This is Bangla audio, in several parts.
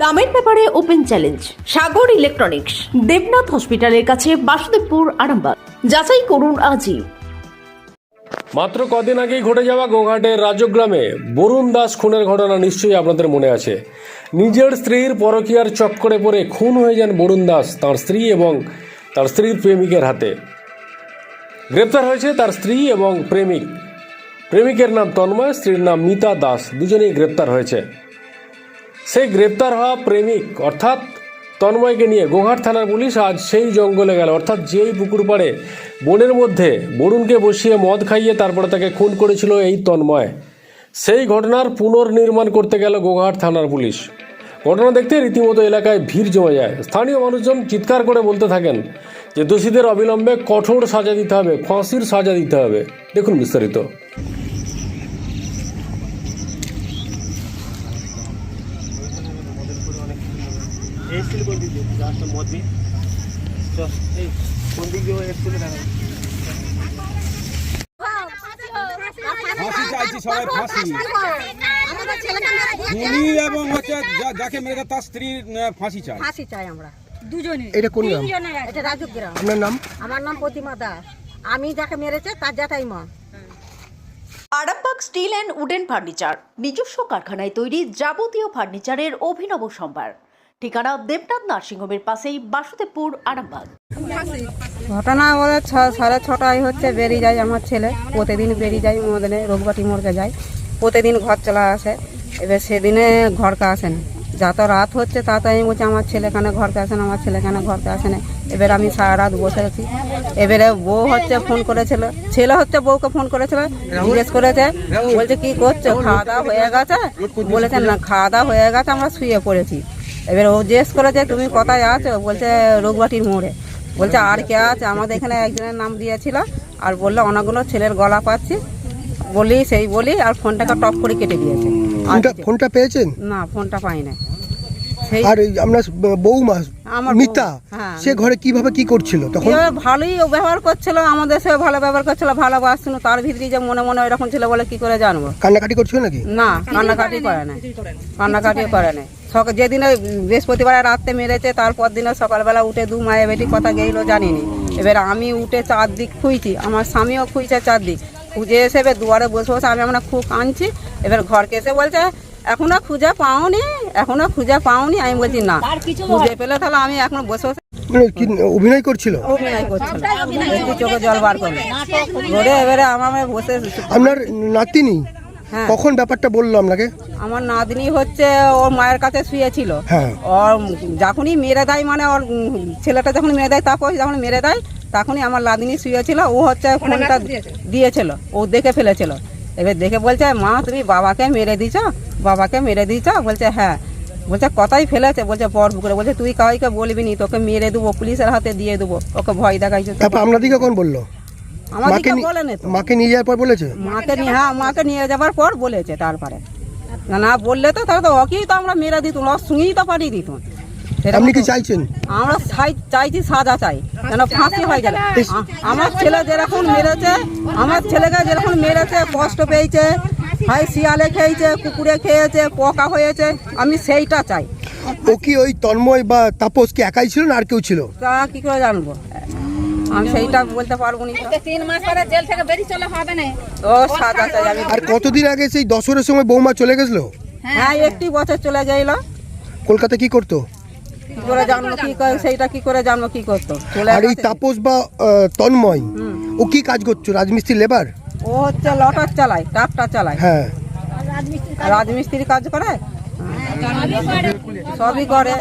দামের ব্যাপারে open challenge, Sagar electronics, Debnath হসপিটালের কাছে বাসুদেবপুর, আরামবাগ। যাচাই করুন আজই। মাত্র কদিন আগেই ঘটে যাওয়া গোঘাটের রাজগ্রামে বরুণ দাস খুনের ঘটনা নিশ্চয়ই আপনাদের মনে আছে। নিজের স্ত্রীর পরকীয়ার চক্করে পড়ে খুন হয়ে যান বরুণ দাস, তার স্ত্রী এবং তার স্ত্রীর প্রেমিকের হাতে। গ্রেপ্তার হয়েছে তার স্ত্রী এবং প্রেমিক। প্রেমিকের নাম তন্ময়, স্ত্রীর নাম মিতা দাস। দুজনেই গ্রেপ্তার হয়েছে। সেই গ্রেপ্তার হওয়া প্রেমিক, অর্থাৎ তন্ময়কে নিয়ে গোঘাট থানার পুলিশ আজ সেই জঙ্গলে গেল। অর্থাৎ যেই পুকুর পাড়ে বনের মধ্যে বরুণকে বসিয়ে মদ খাইয়ে তারপরে তাকে খুন করেছিল এই তন্ময়। সেই ঘটনার পুনর্নির্মাণ করতে গেল গোঘাট থানার পুলিশ। ঘটনা দেখতে রীতিমতো এলাকায় ভিড় জমে যায়। স্থানীয় মানুষজন চিৎকার করে বলতে থাকেন যে দোষীদের অবিলম্বে কঠোর সাজা দিতে হবে, ফাঁসির সাজা দিতে হবে। দেখুন বিস্তারিত। এসেছিল কোন দিক দিয়ে লাস্টটা মদ দিয়ে চল এই কোন দিক দিয়ে এসেছিল দেখা ফাঁসি চাইছি সবাই ফাঁসি। আমাদের ছেলেকে মেরে দিয়েছে। উনি এবং হচ্ছে যাকে মেরেছে তার স্ত্রীর ফাঁসি চাই ফাঁসি চাই আমরা। দুজনে এটা কোন গ্রাম? এটা রাজু গ্রাম। আপনার নাম? আমার নাম প্রতিমা দাস। আমি যাকে মেরেছে তার জাটাই মা। Arambagh steel and wooden furniture নিজস্ব কারখানায় তৈরি যাবতীয় ফার্নিচারের অভিনব সম্ভার। ঠিকানা দেবনাথ নার্সিংহোমের পাশেই বাসুদেবপুর, আরামবাগ। ঘটনা আমাদের সাড়ে ছটায় হচ্ছে, বেরিয়ে যায় আমার ছেলে। প্রতিদিন বেরিয়ে যায়, আমাদের রোগবাটি মোড়কে যায়। প্রতিদিন ঘর চলা আসে। এবার সেদিনে ঘরকে আসে না। যত রাত হচ্ছে, তা তো আমি বলছি, আমার ছেলে কেন ঘরকে আসে না? আমার ছেলে কেন ঘরকে আসে না? এবার আমি সারা রাত বসে আছি। এবারে বউ হচ্ছে, ফোন করেছিল। ছেলে হচ্ছে, বউকে ফোন করেছিল। জিজ্ঞেস করেছে, বলছে, কি করছ? খাওয়া দাওয়া হয়ে গেছে? বলেছেন না, খাওয়া দাওয়া হয়ে গেছে, আমরা শুয়ে পড়েছি। এবার ও জিজ্ঞেস করেছে তুমি কোথায় আছো? বলছে রোগবাটির মোড়ে। বলছে আর কে আছে? আমাদের এখানে একজনের নাম দিয়েছিল আর বলল অনেকগুলো ছেলের গলা পাচ্ছি। বলি সেই বলি আর ফোনটাকে টপ করে কেটে দিয়েছে। ফোনটা ফোনটা পেয়েছেন? না ফোনটা পাই না সেই আর আপনার বৌমা মিতা হ্যাঁ। সে ঘরে কীভাবে কি করছিল তখন? ভালোই ব্যবহার করছিল আমাদের সে ভালো ব্যবহার করছিল ভালোবাসছিল তার ভিতরে যে মনে মনে এরকম ছিল বলে কি করে জানব? কান্নাকাটি করছিল নাকি? না কান্নাকাটি করে না কান্নাকাটি করে না সকাল যেদিন বৃহস্পতিবার রাত্রে মেরেছে তারপর দিনে সকালবেলা উঠে দু মায়ে বেটি কথা গেইলো জানিনি। এবার আমি উঠে চারদিক খুঁজছি আমার স্বামীও খুঁজছে চারদিক। খুঁজে এসে এবার দুয়ারে বসে বসে আমি আমরা খুব কাঁদছি। এবার ঘরকে এসে বলছে এখনও খুঁজে পাওনি এখনও খুঁজে পাওনি আমি বলছি না। খুঁজে পেলে তাহলে আমি এখন বসে বসে মানে অভিনয় করছিল? অভিনয় করছিল। চোখে জল বার করল এবারে আমার বসে আপনার নাতিনি? হ্যাঁ। কখন ব্যাপারটা বলল আপনাকে? আমার নাতনি হচ্ছে ওর মায়ের কাছে শুয়েছিল। হ্যাঁ। ওর যখনই মেরে দেয় মানে ওর ছেলেটা যখন মেরে দেয় তারপর যখন মেরে দেয় তখনই আমার লাদিনী শুয়েছিল। ও হচ্ছে ফোনটা দিয়েছিল। ও দেখে ফেলেছিল। এবার দেখে বলছে মা তুমি বাবাকে মেরে দিছ বাবাকে মেরে দিছ বলছে হ্যাঁ। বলছে কথাই ফেলেছে। বলছে বর পুকুরে বলছে তুই কাউকে বলবি নি তোকে মেরে দেবো পুলিশের হাতে দিয়ে দেবো ওকে ভয় দেখাইছে তারপর আপনাদিকে কখন বলল? আমাদেরকে নি- বলে মাকে নিয়ে যাওয়ার পর বলেছে? মাকে নিয়ে হ্যাঁ মাকে নিয়ে যাবার পর বলেছে তারপরে। না না বললে তো তাহলে তো ওকেই তো আমরা মেরে দিতাম ওর তো পাঠিয়ে দিতাম। আপনি কি চাইছেন? আমরা চাই- চাইছি সাজা চাই যেন ফাঁসি হয়ে গেলে আমার ছেলে যেরকম মেরেছে আমার ছেলেকে যেরকম মেরেছে কষ্ট পেয়েছে হয় শিয়ালে খেয়েছে কুকুরে খেয়েছে পোকা হয়েছে আমি সেইটা চাই। ও কি ওই তন্ময় বা তাপস কি একাই ছিল না আর কেউ ছিল? তা কি করে জানব? আমি সেইটা বলতে পারব না তিন মাস পরে জেল থেকে বেরিয়ে চলে হবে না। ও সাজা চাই আমি আর কতদিন আগে সেই দশরের সময় বৌমা চলে গেছিল? হ্যাঁ একটি বছর চলে যাইল কলকাতা কি করতো? কি করে জানব কি সেইটা কি করে জানব কি করতো? চলে আর এই তাপস বা তন্ময় ও কি কাজ করছ? রাজমিস্ত্রি লেবার ও হচ্ছে লটার চালায় ট্রাক্টর চালায়। হ্যাঁ। রাজমিস্ত্রি কাজ করে? সবই করে।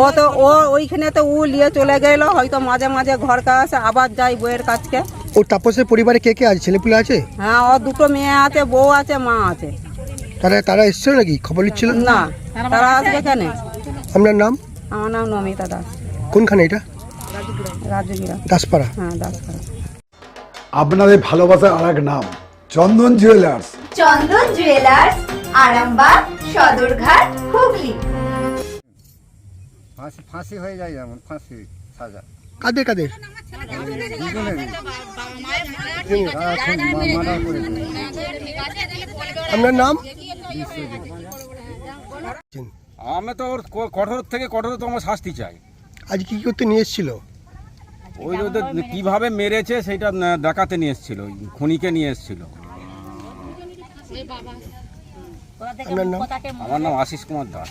ও তো ও ওইখানে তো ও নিয়ে চলে গেল হয়তো মাঝে মাঝে ঘর কাছে আবার যাই বইয়ের কাছকে ও তাপসের পরিবারে কে কে আছে? ছেলেপুলে আছে? হ্যাঁ ও দুটো মেয়ে আছে বউ আছে মা আছে। তারা তারা এসেছিল নাকি? খবর নিচ্ছিল? না তারা আসবে কেন? আপনার নাম? আমার নাম নমিতা দাস। কোনখানে এটা? রাজগীরা। দাসপাড়া। হ্যাঁ দাসপাড়া। আপনাদের ভালোবাসার আর এক নাম চন্দন জুয়েলার্স চন্দন জুয়েলার্স আরামবাগ সদরঘাট হুগলি। ফাঁসি ফাঁসি হয়ে যায় যেমন ফাঁসি সাজা। কাদের কাদের? আপনার নাম? আমি তো ওর কঠোর থেকে কঠোরতম শাস্তি চাই। আজ কি করতে নিয়ে এসেছিল? ওই ওদের কীভাবে মেরেছে সেটা দেখাতে নিয়ে এসেছিল ওই খুনিকে নিয়ে এসেছিল। আমার নাম আশিস কুমার দাস।